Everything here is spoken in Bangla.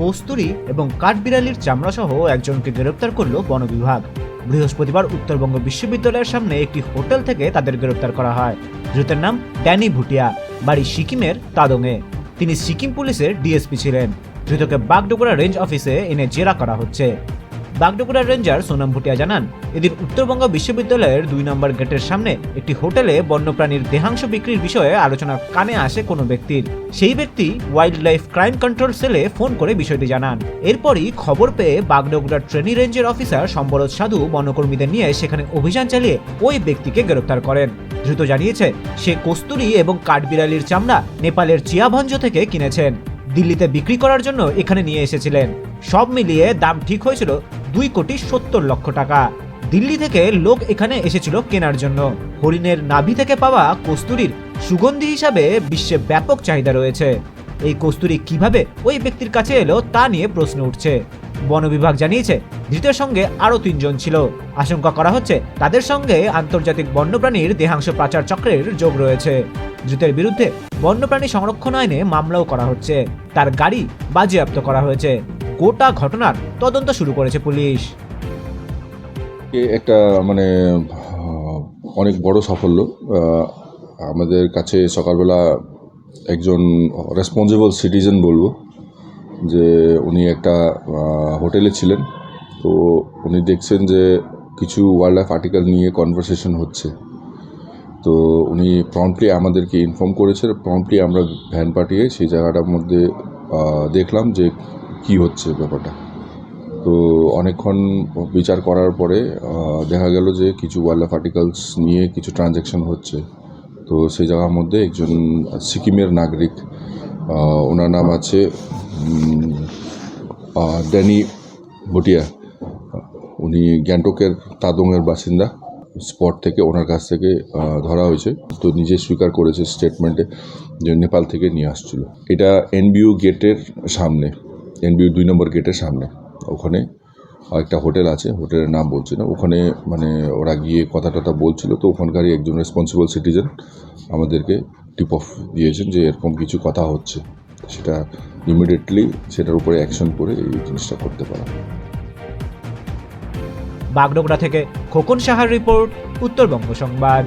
কস্তুরি এবং কাঠবিড়ালির চামড়া সহ একজনকে গ্রেপ্তার করল বন বিভাগ। বৃহস্পতিবার উত্তরবঙ্গ বিশ্ববিদ্যালয়ের সামনে একটি হোটেল থেকে তাদের গ্রেপ্তার করা হয়। ধৃতের নাম ড্যানি ভুটিয়া, বাড়ি সিকিমের তাদংয়ে তিনি সিকিম পুলিশের ডিএসপি ছিলেন। ধৃতকে বাগডোগরা রেঞ্জ অফিসে এনে জেরা করা হচ্ছে। বাগডোগরা রেঞ্জার সোনাম ভুটিয়া জানান, এদিন উত্তরবঙ্গ বিশ্ববিদ্যালয়ের দুই নম্বর গেটের সামনে একটি হোটেলে বন্যপ্রাণীর দেহাংশ বিক্রির বিষয়ে আলোচনা কানে আসে কোনো ব্যক্তির। সেই ব্যক্তি ওয়াইল্ড লাইফ ক্রাইম কন্ট্রোল সেলে ফোন করে বিষয়টি জানান। এরপরই খবর পেয়ে বাগডোগরা ট্রেনি রেঞ্জের অফিসার সম্বরত সাধু বনকর্মীদের নিয়ে সেখানে অভিযান চালিয়ে ওই ব্যক্তিকে গ্রেপ্তার করেন। দ্রুত জানিয়েছে, সে কস্তুরি এবং কাঠবিড়ালির চামড়া নেপালের চিয়াভঞ্জ থেকে কিনেছেন। দিল্লিতে বিক্রি করার জন্য এখানে নিয়ে এসেছিলেন। সব মিলিয়ে দাম ঠিক হয়েছিল দুই কোটি সত্তর লক্ষ টাকা। দিল্লি থেকে লোক এখানে এসেছিল কেনার জন্য। হরিণের নাভি থেকে পাওয়া কস্তুরীর সুগন্ধি হিসাবে বিশ্বে ব্যাপক চাহিদা রয়েছে। এই কস্তুরি কীভাবে ওই ব্যক্তির কাছে এলো তা নিয়ে প্রশ্ন উঠছে। বন বিভাগ জানিয়েছে, ধৃতের সঙ্গে আরও তিনজন ছিল। আশঙ্কা করা হচ্ছে তাদের সঙ্গে আন্তর্জাতিক বন্যপ্রাণীর দেহাংশ পাচার চক্রের যোগ রয়েছে। ধৃতের বিরুদ্ধে বন্যপ্রাণী সংরক্ষণ আইনে মামলাও করা হচ্ছে। তার গাড়ি বাজেয়াপ্ত করা হয়েছে। গোটা ঘটনার তদন্ত শুরু করেছে পুলিশ। একটা মানে অনেক বড় সাফল্য। আমাদের কাছে সকালবেলা একজন রেসপন্সিবল সিটিজেন বলব, যে উনি একটা হোটেলে ছিলেন। তো উনি দেখছেন যে কিছু ওয়াইল্ড লাইফ আর্টিকেল নিয়ে কনভারসেশন হচ্ছে। তো উনি প্রম্পটলি আমাদেরকে ইনফর্ম করেছে প্রম্পটলি আমরা ভ্যান পাঠিয়ে সেই জায়গাটার মধ্যে দেখলাম যে কি হচ্ছে ব্যাপারটা। তো অনেকক্ষণ বিচার করার পরে দেখা গেল যে কিছু ওয়াইল্ড লাইফ আর্টিকেলস নিয়ে কিছু ট্রানজ্যাকশন হচ্ছে। তো সেই জায়গার মধ্যে একজন সিকিমের নাগরিক ওনার নাম আছে ড্যানি ভুটিয়া। উনি গ্যাংটকের তাদংয়ের বাসিন্দা। স্পট থেকে, ওনার কাছ থেকে ধরা হয়েছে। তো নিজে স্বীকার করেছে স্টেটমেন্টে যে নেপাল থেকে নিয়ে আসছিল। এটা এনবিইউ গেটের সামনে এনবিইউ দুই নম্বর গেটের সামনে। ওখানে একটা হোটেল আছে, হোটেলের নাম বলছি না। ওখানে মানে ওরা গিয়ে কথা টথা বলছিল, তো ওখানকারই একজন রেসপন্সিবল সিটিজেন আমাদেরকে টিপ অফ দিয়েছেন যে এরকম কিছু কথা হচ্ছে। সেটা ইমিডিয়েটলি সেটার উপরে অ্যাকশন করে এই জিনিসটা করতে পারা। বাগডোগরা থেকে খোকন সাহার রিপোর্ট উত্তরবঙ্গ সংবাদ।